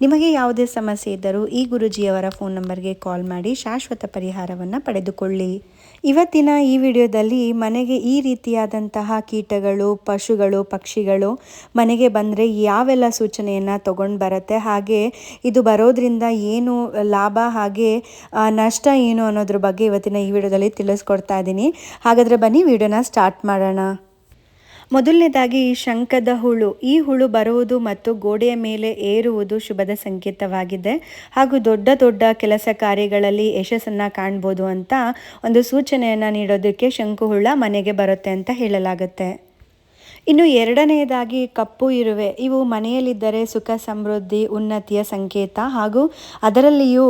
ನಿಮಗೆ ಯಾವುದೇ ಸಮಸ್ಯೆ ಇದ್ದರೂ ಈ ಗುರುಜಿಯವರ ಫೋನ್ ನಂಬರ್ಗೆ ಕಾಲ್ ಮಾಡಿ ಶಾಶ್ವತ ಪರಿಹಾರವನ್ನು ಪಡೆದುಕೊಳ್ಳಿ. ಇವತ್ತಿನ ಈ ವಿಡಿಯೋದಲ್ಲಿ ಮನೆಗೆ ಈ ರೀತಿಯಾದಂತಹ ಕೀಟಗಳು, ಪಶುಗಳು, ಪಕ್ಷಿಗಳು ಮನೆಗೆ ಬಂದರೆ ಯಾವೆಲ್ಲ ಸೂಚನೆಯನ್ನು ತಗೊಂಡು ಬರುತ್ತೆ, ಹಾಗೆ ಇದು ಬರೋದ್ರಿಂದ ಏನು ಲಾಭ, ಹಾಗೆ ನಷ್ಟ ಏನು ಅನ್ನೋದ್ರ ಬಗ್ಗೆ ಇವತ್ತಿನ ಈ ವಿಡಿಯೋದಲ್ಲಿ ತಿಳಿಸ್ಕೊಡ್ತಾ ಇದ್ದೀನಿ ಹಾಗಾದರೆ ಬನ್ನಿ ವಿಡಿಯೋನ ಸ್ಟಾರ್ಟ್ ಮಾಡೋಣ. ಮೊದಲನೇದಾಗಿ ಶಂಕದ ಹುಳು. ಈ ಹುಳು ಬರುವುದು ಮತ್ತು ಗೋಡೆಯ ಮೇಲೆ ಏರುವುದು ಶುಭದ ಸಂಕೇತವಾಗಿದೆ. ಹಾಗೂ ದೊಡ್ಡ ದೊಡ್ಡ ಕೆಲಸ ಕಾರ್ಯಗಳಲ್ಲಿ ಯಶಸ್ಸನ್ನು ಕಾಣ್ಬೋದು ಅಂತ ಒಂದು ಸೂಚನೆಯನ್ನು ನೀಡೋದಕ್ಕೆ ಶಂಕು ಹುಳ ಮನೆಗೆ ಬರುತ್ತೆ ಅಂತ ಹೇಳಲಾಗುತ್ತೆ. ಇನ್ನು ಎರಡನೆಯದಾಗಿ ಕಪ್ಪು ಇರುವೆ. ಇವು ಮನೆಯಲ್ಲಿದ್ದರೆ ಸುಖ, ಸಮೃದ್ಧಿ, ಉನ್ನತಿಯ ಸಂಕೇತ. ಹಾಗೂ ಅದರಲ್ಲಿಯೂ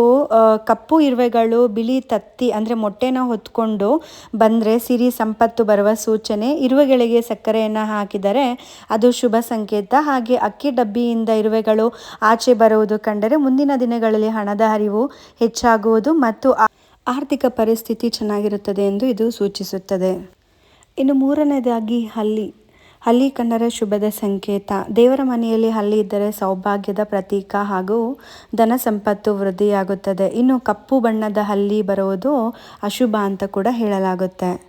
ಕಪ್ಪು ಇರುವೆಗಳು ಬಿಳಿ ತತ್ತಿ, ಅಂದರೆ ಮೊಟ್ಟೆನ ಹೊತ್ಕೊಂಡು ಬಂದರೆ ಸಿರಿ ಸಂಪತ್ತು ಬರುವ ಸೂಚನೆ. ಇರುವೆಗಳಿಗೆ ಸಕ್ಕರೆಯನ್ನು ಹಾಕಿದರೆ ಅದು ಶುಭ ಸಂಕೇತ. ಹಾಗೆ ಅಕ್ಕಿ ಡಬ್ಬಿಯಿಂದ ಇರುವೆಗಳು ಆಚೆ ಬರುವುದು ಕಂಡರೆ ಮುಂದಿನ ದಿನಗಳಲ್ಲಿ ಹಣದ ಹರಿವು ಹೆಚ್ಚಾಗುವುದು ಮತ್ತು ಆರ್ಥಿಕ ಪರಿಸ್ಥಿತಿ ಚೆನ್ನಾಗಿರುತ್ತದೆ ಎಂದು ಇದು ಸೂಚಿಸುತ್ತದೆ. ಇನ್ನು ಮೂರನೇದಾಗಿ ಹಲ್ಲಿ. ಹಲ್ಲಿ ಕಂಡರೆ ಶುಭದ ಸಂಕೇತ. ದೇವರ ಮನೆಯಲ್ಲಿ ಹಲ್ಲಿ ಇದ್ದರೆ ಸೌಭಾಗ್ಯದ ಪ್ರತೀಕ ಹಾಗೂ ಧನ ಸಂಪತ್ತು ವೃದ್ಧಿಯಾಗುತ್ತದೆ. ಇನ್ನು ಕಪ್ಪು ಬಣ್ಣದ ಹಲ್ಲಿ ಬರುವುದು ಅಶುಭ ಅಂತ ಕೂಡ ಹೇಳಲಾಗುತ್ತೆ.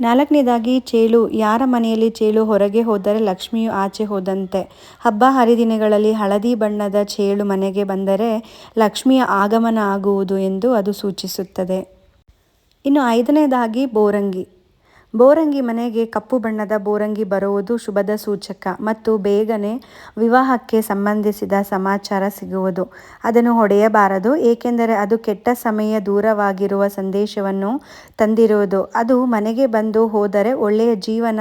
ನಾಲ್ಕನೇದಾಗಿ ಚೇಳು. ಯಾರ ಮನೆಯಲ್ಲಿ ಚೇಳು ಹೊರಗೆ ಹೋದರೆ ಲಕ್ಷ್ಮಿಯು ಆಚೆ ಹೋದಂತೆ. ಹಬ್ಬ ಹರಿದಿನಗಳಲ್ಲಿ ಹಳದಿ ಬಣ್ಣದ ಚೇಳು ಮನೆಗೆ ಬಂದರೆ ಲಕ್ಷ್ಮಿಯ ಆಗಮನ ಆಗುವುದು ಎಂದು ಅದು ಸೂಚಿಸುತ್ತದೆ. ಇನ್ನು ಐದನೇದಾಗಿ ಬೋರಂಗಿ. ಬೋರಂಗಿ ಮನೆಗೆ ಕಪ್ಪು ಬಣ್ಣದ ಬೋರಂಗಿ ಬರುವುದು ಶುಭದ ಸೂಚಕ ಮತ್ತು ಬೇಗನೆ ವಿವಾಹಕ್ಕೆ ಸಂಬಂಧಿಸಿದ ಸಮಾಚಾರ ಸಿಗುವುದು. ಅದನ್ನು ಹೊಡೆಯಬಾರದು, ಏಕೆಂದರೆ ಅದು ಕೆಟ್ಟ ಸಮಯ ದೂರವಾಗಿರುವ ಸಂದೇಶವನ್ನು ತಂದಿರುವುದು. ಅದು ಮನೆಗೆ ಬಂದು ಹೋದರೆ ಒಳ್ಳೆಯ ಜೀವನ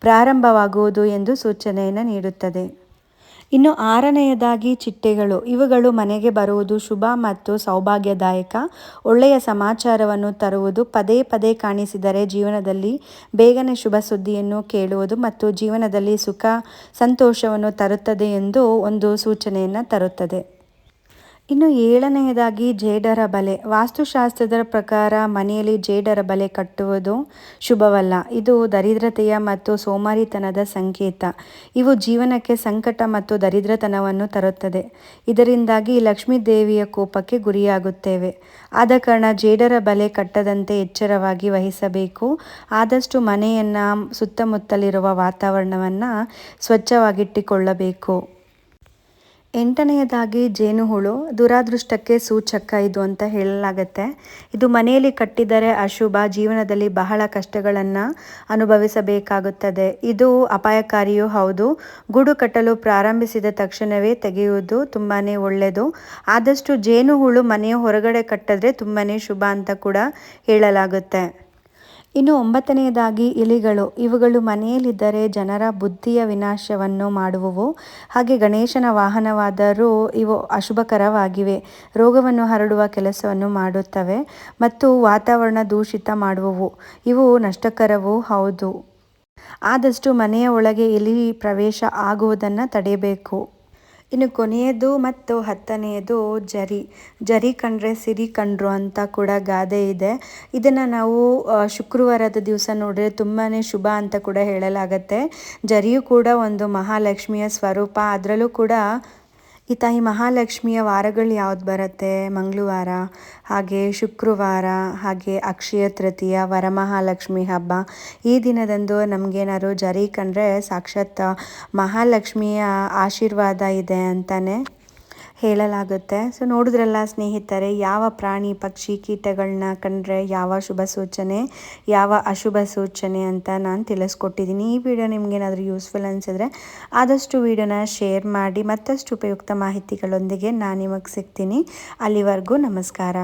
ಪ್ರಾರಂಭವಾಗುವುದು ಎಂದು ಸೂಚನೆಯನ್ನು ನೀಡುತ್ತದೆ. ಇನ್ನು ಆರನೆಯದಾಗಿ ಚಿಟ್ಟೆಗಳು. ಇವುಗಳು ಮನೆಗೆ ಬರುವುದು ಶುಭ ಮತ್ತು ಸೌಭಾಗ್ಯದಾಯಕ. ಒಳ್ಳೆಯ ಸಮಾಚಾರವನ್ನು ತರುವುದು, ಪದೇ ಪದೇ ಕಾಣಿಸಿದರೆ ಜೀವನದಲ್ಲಿ ಬೇಗನೆ ಶುಭ ಸುದ್ದಿಯನ್ನು ಕೇಳುವುದು ಮತ್ತು ಜೀವನದಲ್ಲಿ ಸುಖ, ಸಂತೋಷವನ್ನು ತರುತ್ತದೆ ಎಂದು ಒಂದು ಸೂಚನೆಯನ್ನು ತರುತ್ತದೆ. ಇನ್ನು ಏಳನೆಯದಾಗಿ ಜೇಡರ ಬಲೆ. ವಾಸ್ತುಶಾಸ್ತ್ರದ ಪ್ರಕಾರ ಮನೆಯಲ್ಲಿ ಜೇಡರ ಬಲೆ ಕಟ್ಟುವುದು ಶುಭವಲ್ಲ. ಇದು ದರಿದ್ರತೆಯ ಮತ್ತು ಸೋಮಾರಿತನದ ಸಂಕೇತ. ಇವು ಜೀವನಕ್ಕೆ ಸಂಕಟ ಮತ್ತು ದರಿದ್ರತನವನ್ನು ತರುತ್ತದೆ. ಇದರಿಂದಾಗಿ ಲಕ್ಷ್ಮೀ ದೇವಿಯ ಕೋಪಕ್ಕೆ ಗುರಿಯಾಗುತ್ತೇವೆ. ಆದ ಕಾರಣ ಜೇಡರ ಬಲೆ ಕಟ್ಟದಂತೆ ಎಚ್ಚರವಾಗಿ ವಹಿಸಬೇಕು. ಆದಷ್ಟು ಮನೆಯನ್ನು ಸುತ್ತಮುತ್ತಲಿರುವ ವಾತಾವರಣವನ್ನು ಸ್ವಚ್ಛವಾಗಿಟ್ಟುಕೊಳ್ಳಬೇಕು. ಎಂಟನೆಯದಾಗಿ ಜೇನುಹುಳು, ದುರಾದೃಷ್ಟಕ್ಕೆ ಸೂಚಕ ಇದು ಅಂತ ಹೇಳಲಾಗತ್ತೆ. ಇದು ಮನೆಯಲ್ಲಿ ಕಟ್ಟಿದರೆ ಅಶುಭ, ಜೀವನದಲ್ಲಿ ಬಹಳ ಕಷ್ಟಗಳನ್ನು ಅನುಭವಿಸಬೇಕಾಗುತ್ತದೆ. ಇದು ಅಪಾಯಕಾರಿಯೂ ಹೌದು. ಗೂಡು ಕಟ್ಟಲು ಪ್ರಾರಂಭಿಸಿದ ತಕ್ಷಣವೇ ತೆಗೆಯುವುದು ತುಂಬಾ ಒಳ್ಳೆಯದು ಆದಷ್ಟು ಜೇನುಹುಳು ಮನೆಯ ಹೊರಗಡೆ ಕಟ್ಟಿದ್ರೆ ತುಂಬಾ ಶುಭ ಅಂತ ಕೂಡ ಹೇಳಲಾಗುತ್ತೆ. ಇನ್ನು ಒಂಬತ್ತನೆಯದಾಗಿ ಇಲಿಗಳು. ಇವುಗಳು ಮನೆಯಲ್ಲಿದ್ದರೆ ಜನರ ಬುದ್ಧಿಯ ವಿನಾಶವನ್ನು ಮಾಡುವವು. ಹಾಗೆ ಗಣೇಶನ ವಾಹನವಾದರೂ ಇವು ಅಶುಭಕರವಾಗಿವೆ. ರೋಗವನ್ನು ಹರಡುವ ಕೆಲಸವನ್ನು ಮಾಡುತ್ತವೆ ಮತ್ತು ವಾತಾವರಣ ದೂಷಿತ ಮಾಡುವವು. ಇವು ನಷ್ಟಕರವೂ ಹೌದು. ಆದಷ್ಟು ಮನೆಯ ಒಳಗೆ ಇಲಿ ಪ್ರವೇಶ ಆಗುವುದನ್ನು ತಡೆಯಬೇಕು. ಇನ್ನು ಕೊನೆಯದು ಮತ್ತು ಹತ್ತನೆಯದು ಜರಿ. ಜರಿ ಕಂಡ್ರೆ ಸಿರಿ ಕಂಡ್ರು ಅಂತ ಕೂಡ ಗಾದೆ ಇದೆ. ಇದನ್ನು ನಾವು ಶುಕ್ರವಾರದ ದಿವಸ ನೋಡಿದ್ರೆ ತುಂಬಾ ಶುಭ ಅಂತ ಕೂಡ ಹೇಳಲಾಗತ್ತೆ. ಜರಿಯು ಕೂಡ ಒಂದು ಮಹಾಲಕ್ಷ್ಮಿಯ ಸ್ವರೂಪ. ಅದರಲ್ಲೂ ಕೂಡ ಈ ತಾಯಿ ಮಹಾಲಕ್ಷ್ಮಿಯ ವಾರಗಳು ಯಾವ್ದು ಬರುತ್ತೆ? ಮಂಗಳವಾರ, ಹಾಗೆ ಶುಕ್ರವಾರ, ಹಾಗೆ ಅಕ್ಷಯ ತೃತೀಯ, ವರಮಹಾಲಕ್ಷ್ಮಿ ಹಬ್ಬ. ಈ ದಿನದಂದು ನಮಗೇನಾದ್ರು ಜರಿ ಕಂಡ್ರೆ ಸಾಕ್ಷಾತ್ ಮಹಾಲಕ್ಷ್ಮಿಯ ಆಶೀರ್ವಾದ ಇದೆ ಅಂತಾನೆ ಹೇಳಲಾಗುತ್ತೆ. ಸೊ ನೋಡಿದ್ರಲ್ಲ ಸ್ನೇಹಿತರೆ, ಯಾವ ಪ್ರಾಣಿ, ಪಕ್ಷಿ ಕೀಟಗಳನ್ನ ಕಂಡ್ರೆ ಯಾವ ಶುಭ ಸೂಚನೆ, ಯಾವ ಅಶುಭ ಸೂಚನೆ ಅಂತ ನಾನು ತಿಳಿಸ್ಕೊಟ್ಟಿದ್ದೀನಿ. ಈ ವಿಡಿಯೋ ನಿಮಗೇನಾದರೂ ಯೂಸ್ಫುಲ್ ಅನಿಸಿದ್ರೆ ಆದಷ್ಟು ವಿಡಿಯೋನ ಶೇರ್ ಮಾಡಿ, ಮತ್ತಷ್ಟು ಉಪಯುಕ್ತ ಮಾಹಿತಿಗಳೊಂದಿಗೆ ನಾನು ನಿಮಗೆ ಸಿಗ್ತೀನಿ. ಅಲ್ಲಿವರೆಗೂ ನಮಸ್ಕಾರ.